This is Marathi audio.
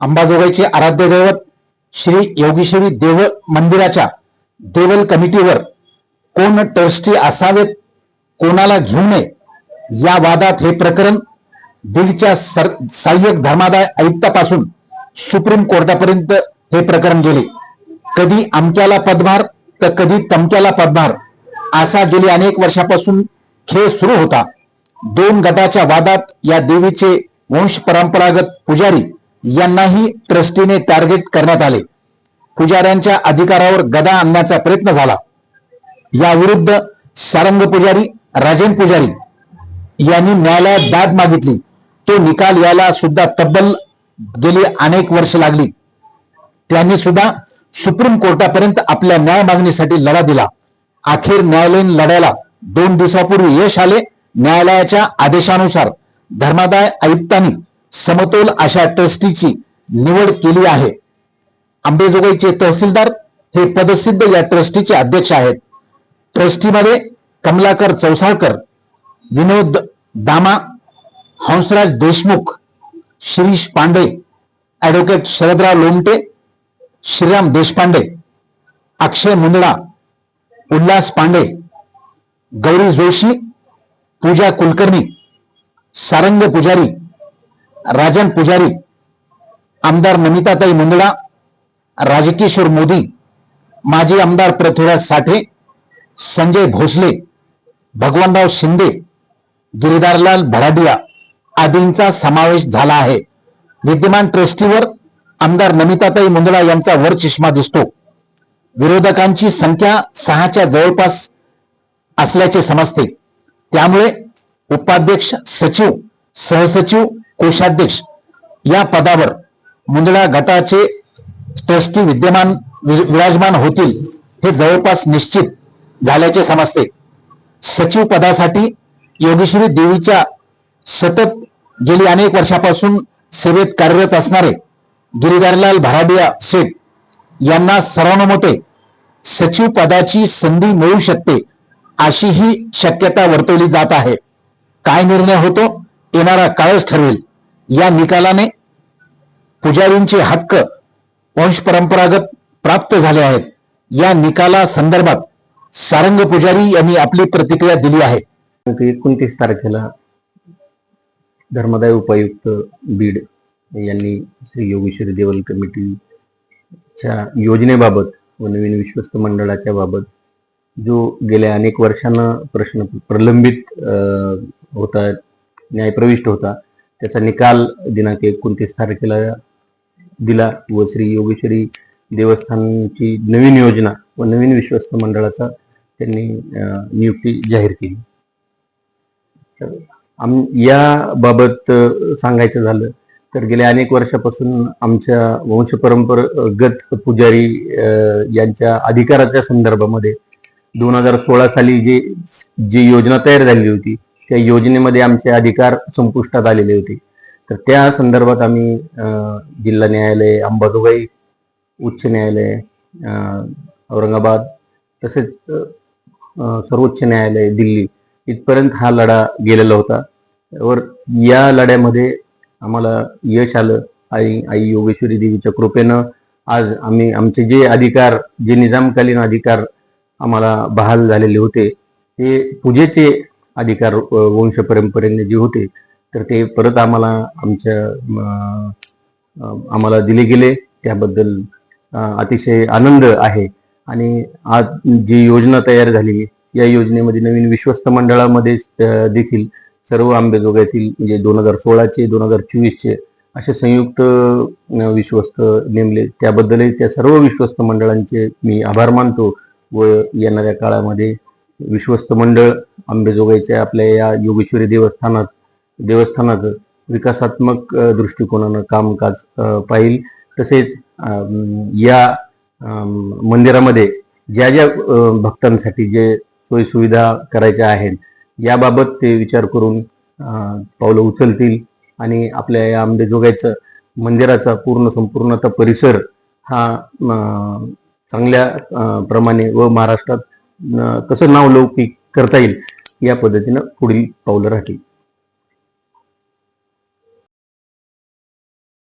अंबाजोगाईचे आराध्य दैवत श्री योगेश्वरी देव मंदिराच्या देवल कमिटीवर कोण ट्रस्टी असावेत कोणाला घेऊ नये या वादात हे प्रकरण बीडच्या सर सहाय्यक धर्मादाय आयुक्तापासून सुप्रीम कोर्टापर्यंत हे प्रकरण गेले. कधी अमक्याला पदभार तर कधी तमक्याला पदभार असा गेली अनेक वर्षापासून खेळ सुरू होता. दोन गटाच्या वादात या देवीचे वंश परंपरागत पुजारी यांनाही ट्रस्टीने टार्गेट करण्यात आले. पुजाऱ्यांच्या अधिकारावर गदा आणण्याचा प्रयत्न झाला. याविरुद्ध सारंग पुजारी राजेन पुजारी यांनी न्यायालयात दाद मागितली. तो निकाल यायला सुद्धा तब्बल गेली अनेक वर्ष लागली. त्यांनी सुद्धा सुप्रीम कोर्टापर्यंत आपल्या न्याय मागणीसाठी लढा दिला. अखेर न्यायालयीन लढ्याला दोन दिवसापूर्वी यश आले. न्यायालयाच्या आदेशानुसार धर्मादाय आयुक्तांनी समतोल अशा ट्रस्टीची निवड केली आहे. आंबेजोगाईचे तहसीलदार हे पदसिद्ध या ट्रस्टीचे अध्यक्ष आहेत. ट्रस्टीमध्ये कमलाकर चौसाळकर विनोद दामा हंसराज देशमुख शिरीष पांडे ॲडव्होकेट शरदराव लोमटे श्रीराम देशपांडे अक्षय मुंदडा उल्हास पांडे गौरी जोशी पूजा कुलकर्णी सारंग पुजारी राजन पुजारी आमदार नमिताताई मुंदडा राजकिशोर मोदी माजी आमदार पृथ्वीराज साठे संजय भोसले भगवानराव शिंदे गिरीदारलाल भडाडिया आदींचा समावेश झाला आहे. विद्यमान ट्रस्टीवर आमदार नमिताताई मुंदडा यांचा वर चष्मा दिसतो. विरोधकांची संख्या सहाच्या जवळपास असल्याचे समजते. त्यामुळे उपाध्यक्ष सचिव सहसचिव कोषाध्यक्ष या पदावर मुंदडा गटाचे ट्रस्टी विद्यमान वि- विराजमान होतील हे जवळपास निश्चित झाल्याचे समजते. सचिव पदासाठी योगेश्वरी देवीच्या सतत गेली अनेक वर्षापासून सेवेत कार्यरत असणारे गिरीधरलाल भराडिया सेठ यांना सर्वानुमते सचिव पदाची संधी मिळू शकते अशी ही शक्यता वर्तवली जात आहे. काय निर्णय होतो येणारा काळच ठरवेल. या निकालाने पुजारींचे हक्क वंश परंपरागत प्राप्त झाले आहेत. या निकाला संदर्भात सारंग पुजारी यांनी आपली प्रतिक्रिया दिली आहे. एकोणतीस तारखेला धर्मदाय उपायुक्त बीड यांनी श्री योगेश्वरी देवल कमिटीच्या योजनेबाबत व नवीन विश्वस्त मंडळाच्या बाबत जो गेल्या अनेक वर्षांना प्रश्न प्रलंबित अं, होता न्यायप्रविष्ट होता त्याचा निकाल दिनांक एकोणतीस तारखेला दिला. व श्री योगेश्वरी देवस्थानची नवीन योजना व नवीन विश्वस्त मंडळाचा त्यांनी नियुक्ती जाहीर केली. तर आम याबाबत सांगायचं झालं तर गेल्या अनेक वर्षापासून आमच्या वंशपरंपरागत पुजारी यांच्या अधिकाराच्या संदर्भामध्ये दोन हजार सोळा साली जे जी योजना तयार झाली होती त्या योजनेमध्ये आमचे अधिकार संपुष्टात आलेले होते. तर त्या संदर्भात आम्ही जिल्हा न्यायालय अंबाजोगाई उच्च न्यायालय औरंगाबाद तसेच सर्वोच्च न्यायालय दिल्ली इथपर्यंत हा लढा गेलेला होता. वर या लढ्यामध्ये आम्हाला यश आलं. आई आई योगेश्वरी देवीच्या कृपेनं आज आम्ही आमचे जे अधिकार जे निजामकालीन अधिकार आम्हाला बहाल झालेले होते ते पूजेचे अधिकार वंश परंपरेने जे होते तर ते परत आम्हाला आमच्या आम्हाला दिले गेले. त्याबद्दल अतिशय आनंद आहे. आणि आज जी योजना तयार झाली या योजनेमध्ये नवीन विश्वस्त मंडळामध्ये देखील सर्व आंबेजोगाईतील म्हणजे दोन हजार सोळाचे दोन हजार चोवीसचे असे संयुक्त विश्वस्त नेमले. त्याबद्दलही त्या सर्व विश्वस्त मंडळांचे मी आभार मानतो व येणाऱ्या काळामध्ये विश्वस्त मंडळ आंबेजोगाईच्या आपल्या या योगेश्वरी देवस्थानात देवस्थानाचं विकासात्मक दृष्टिकोनानं कामकाज पाहिल. तसेच या मंदिरामध्ये ज्या ज्या भक्तांसाठी जे सोयीसुविधा करायच्या आहेत याबाबत ते विचार करून पावलं उचलतील आणि आपल्या या आंबेजोगाईचं मंदिराचा पूर्ण संपूर्णतः परिसर हा चांगल्या प्रमाणे व महाराष्ट्रात कसं नावलौकिक करता येईल या पद्धतीनं पुढील पावलं राहतील.